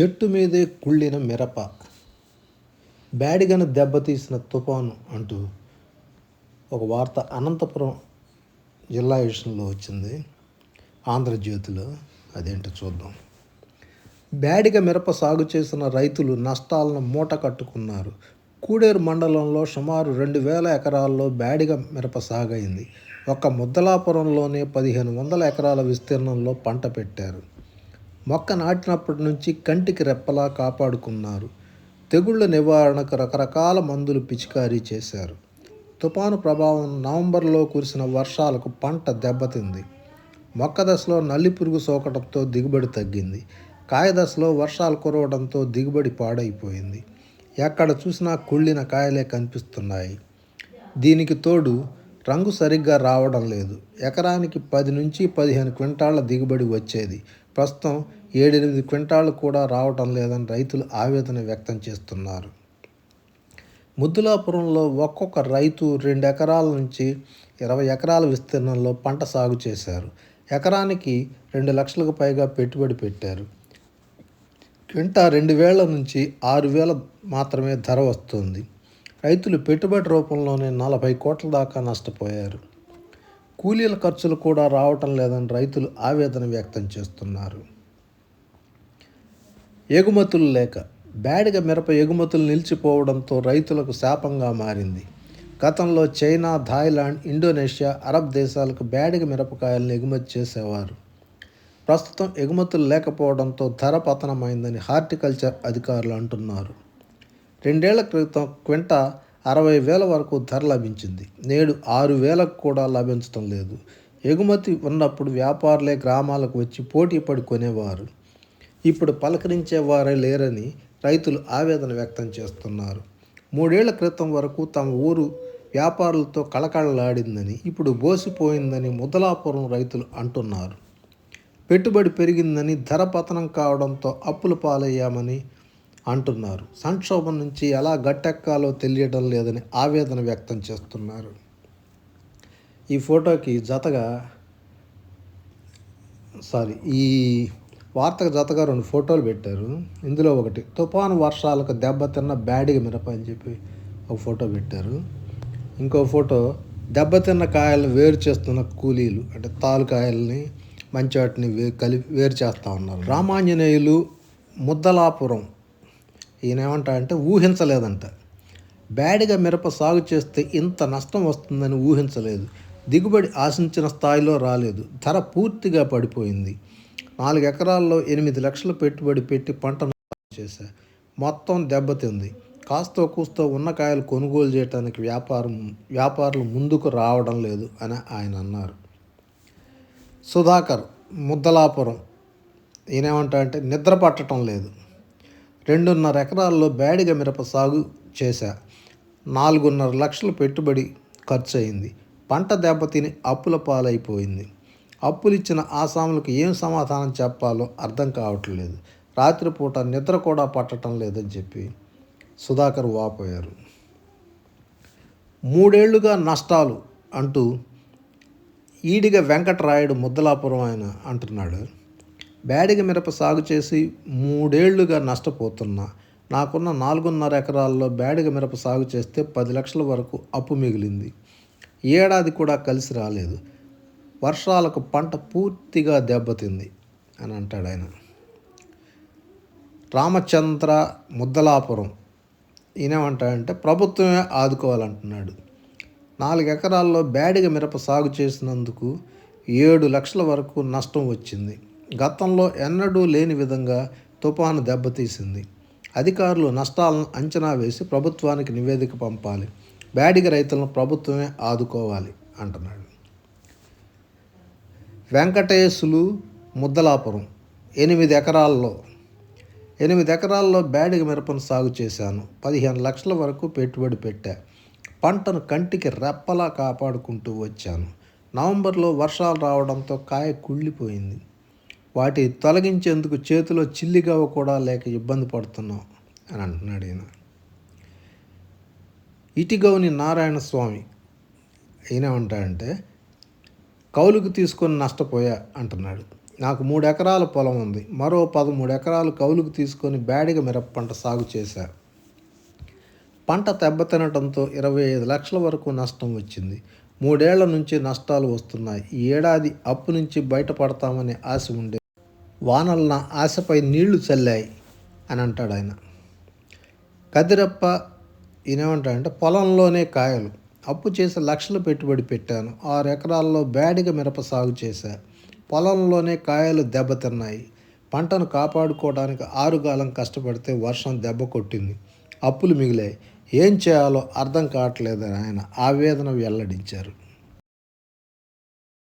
చెట్టు మీదే కుళ్ళిన మిరప బ్యాడిగను దెబ్బతీసిన తుఫాను అంటూ ఒక వార్త అనంతపురం జిల్లా విషయంలో వచ్చింది. ఆంధ్రజ్యోతిలో అదేంటో చూద్దాం. బ్యాడిగ మిరప సాగు చేసిన రైతులు నష్టాలను మూట కట్టుకున్నారు. కూడేరు మండలంలో సుమారు రెండు వేల ఎకరాల్లో బ్యాడిగ మిరప సాగైంది. ఒక్క ముద్దలాపురంలోనే పదిహేను వందల ఎకరాల విస్తీర్ణంలో పంట పెట్టారు. మొక్క నాటినప్పటి నుంచి కంటికి రెప్పలా కాపాడుకున్నారు. తెగుళ్ళ నివారణకు రకరకాల మందులు పిచికారీ చేశారు. తుపాను ప్రభావం నవంబర్లో కురిసిన వర్షాలకు పంట దెబ్బతింది. మొక్క దశలో నల్లి పురుగు సోకడంతో దిగుబడి తగ్గింది. కాయ దశలో వర్షాలు కురవడంతో దిగుబడి పాడైపోయింది. ఎక్కడ చూసినా కుళ్ళిన కాయలే కనిపిస్తున్నాయి. దీనికి తోడు రంగు సరిగ్గా రావడం లేదు. ఎకరానికి పది నుంచి పదిహేను క్వింటాళ్ళ దిగుబడి వచ్చేది. ప్రస్తుతం ఏడెనిమిది క్వింటాళ్ళు కూడా రావటం లేదని రైతులు ఆవేదన వ్యక్తం చేస్తున్నారు. ముద్దులాపురంలో ఒక్కొక్క రైతు రెండు ఎకరాల నుంచి ఇరవై ఎకరాల విస్తీర్ణంలో పంట సాగు చేశారు. ఎకరానికి రెండు లక్షలకు పైగా పెట్టుబడి పెట్టారు. క్వింటా రెండు వేల నుంచి ఆరు వేల మాత్రమే ధర వస్తుంది. రైతులు పెట్టుబడి రూపంలోనే నలభై కోట్ల దాకా నష్టపోయారు. కూలీల ఖర్చులు కూడా రావటం లేదని రైతులు ఆవేదన వ్యక్తం చేస్తున్నారు. ఎగుమతులు లేక బ్యాడిగ మిరప ఎగుమతులు నిలిచిపోవడంతో రైతులకు శాపంగా మారింది. గతంలో చైనా థాయిలాండ్ ఇండోనేషియా అరబ్ దేశాలకు బ్యాడిగ మిరపకాయలను ఎగుమతి చేసేవారు. ప్రస్తుతం ఎగుమతులు లేకపోవడంతో ధర పతనమైందని హార్టికల్చర్ అధికారులు అంటున్నారు. రెండేళ్ళ క్రితం క్వింట అరవై వేల వరకు ధర లభించింది. నేడు ఆరు వేలకు కూడా లభించడం లేదు. ఎగుమతి ఉన్నప్పుడు వ్యాపారులే గ్రామాలకు వచ్చి పోటీ పడి కొనేవారు. ఇప్పుడు పలకరించేవారే లేరని రైతులు ఆవేదన వ్యక్తం చేస్తున్నారు. మూడేళ్ళ క్రితం వరకు తమ ఊరు వ్యాపారులతో కళకళలాడిందని ఇప్పుడు బోసిపోయిందని ముదలాపురం రైతులు అంటున్నారు. పెట్టుబడి పెరిగిందని ధర పతనం కావడంతో అప్పుల పాలయ్యామని అంటున్నారు. సంక్షోభం నుంచి ఎలా గట్టెక్కాలో తెలియడం లేదని ఆవేదన వ్యక్తం చేస్తున్నారు. ఈ ఫోటోకి జతగా సారీ ఈ వార్తకు జతగా రెండు ఫోటోలు పెట్టారు. ఇందులో ఒకటి తుఫాను వర్షాలకు దెబ్బతిన్న బ్యాడిగ మిరప అని చెప్పి ఒక ఫోటో పెట్టారు. ఇంకో ఫోటో దెబ్బతిన్న కాయలను వేరు చేస్తున్న కూలీలు అంటే తాలుకాయల్ని మంచి వాటిని వే కలిపి వేరు చేస్తూ ఉన్నారు. రామాంజనేయులు ముద్దలాపురం ఈయనేమంటా అంటే ఊహించలేదంట. బ్యాడిగా మిరప సాగు చేస్తే ఇంత నష్టం వస్తుందని ఊహించలేదు. దిగుబడి ఆశించిన స్థాయిలో రాలేదు. ధర పూర్తిగా పడిపోయింది. నాలుగు ఎకరాల్లో ఎనిమిది లక్షలు పెట్టుబడి పెట్టి పంటను చేశా. మొత్తం దెబ్బతింది. కాస్తో కూస్తో ఉన్న కాయలు కొనుగోలు చేయడానికి వ్యాపారం వ్యాపారులు ముందుకు రావడం లేదు అని ఆయన అన్నారు. సుధాకర్ ముద్దలాపురం. ఈయనేమంటా అంటే నిద్ర పట్టడం లేదు. రెండున్నర ఎకరాల్లో బ్యాడిగ మిరప సాగు చేశా. నాలుగున్నర లక్షలు పెట్టుబడి ఖర్చు అయింది పంట దెబ్బతిని అప్పుల పాలైపోయింది. అప్పులిచ్చిన ఆసాములకు ఏం సమాధానం చెప్పాలో అర్థం కావట్లేదు. రాత్రిపూట నిద్ర కూడా పట్టడం లేదని చెప్పి సుధాకర్ వాపోయారు. మూడేళ్ళుగా నష్టాలు అంటూ ఈడిగ వెంకటరాయుడు ముద్దలాపురం ఆయన అంటున్నాడు. బ్యాడిగ మిరప సాగు చేసి మూడేళ్ళుగా నష్టపోతున్నా నాకున్న నాలుగున్నర ఎకరాల్లో బ్యాడిగ మిరప సాగు చేస్తే పది లక్షల వరకు అప్పు మిగిలింది. ఏడాది కూడా కలిసి రాలేదు. వర్షాలకు పంట పూర్తిగా దెబ్బతింది అని అంటాడు ఆయన. రామచంద్ర ముద్దలాపురం. ఈయనేమంటాడంటే ప్రభుత్వమే ఆదుకోవాలంటున్నాడు. నాలుగు ఎకరాల్లో బ్యాడిగ మిరప సాగు చేసినందుకు ఏడు లక్షల వరకు నష్టం వచ్చింది. గతంలో ఎన్నడూ లేని విధంగా తుఫాను దెబ్బతీసింది. అధికారులు నష్టాలను అంచనా వేసి ప్రభుత్వానికి నివేదిక పంపాలి. బ్యాడిగ రైతులను ప్రభుత్వమే ఆదుకోవాలి అంటున్నాడు. వెంకటేశులు ముద్దలాపురం ఎనిమిది ఎకరాల్లో ఎనిమిది ఎకరాల్లో బ్యాడిగ మిరపను సాగు చేశాను. పదిహేను లక్షల వరకు పెట్టుబడి పెట్టా. పంటను కంటికి రెప్పలా కాపాడుకుంటూ వచ్చాను. నవంబర్లో వర్షాలు రావడంతో కాయ కుళ్ళిపోయింది. వాటి తొలగించేందుకు చేతిలో చిల్లిగవ్వ కూడా లేక ఇబ్బంది పడుతున్నాం అని అంటున్నాడు ఈయన. ఇటిగౌని నారాయణ స్వామి ఈయనేమంటాడంటే కౌలుకు తీసుకొని నష్టపోయా అంటున్నాడు. నాకు మూడు ఎకరాల పొలం ఉంది. మరో పదమూడు ఎకరాలు కౌలుకు తీసుకొని బ్యాడిగ మిరప పంట సాగు చేశా. పంట దెబ్బతినటంతో ఇరవై ఐదు లక్షల వరకు నష్టం వచ్చింది. మూడేళ్ళ నుంచి నష్టాలు వస్తున్నాయి. ఈ ఏడాది అప్పు నుంచి బయటపడతామనే ఆశ ఉండే వానలు నా ఆశపై నీళ్ళు చల్లాయి అని అంటాడు ఆయన కదిరప్ప ఈయనేమంటాడంటే పొలంలోనే కాయలు. అప్పు చేసి లక్షలు పెట్టుబడి పెట్టాను. ఆరు ఎకరాల్లో బ్యాడిగా మిరప సాగు చేశా. పొలంలోనే కాయలు దెబ్బతిన్నాయి పంటను కాపాడుకోవడానికి ఆరుగాలం కష్టపడితే వర్షం దెబ్బ కొట్టింది. అప్పులు మిగిలాయి. ఏం చేయాలో అర్థం కావట్లేదని ఆయన ఆవేదన వెల్లడించారు.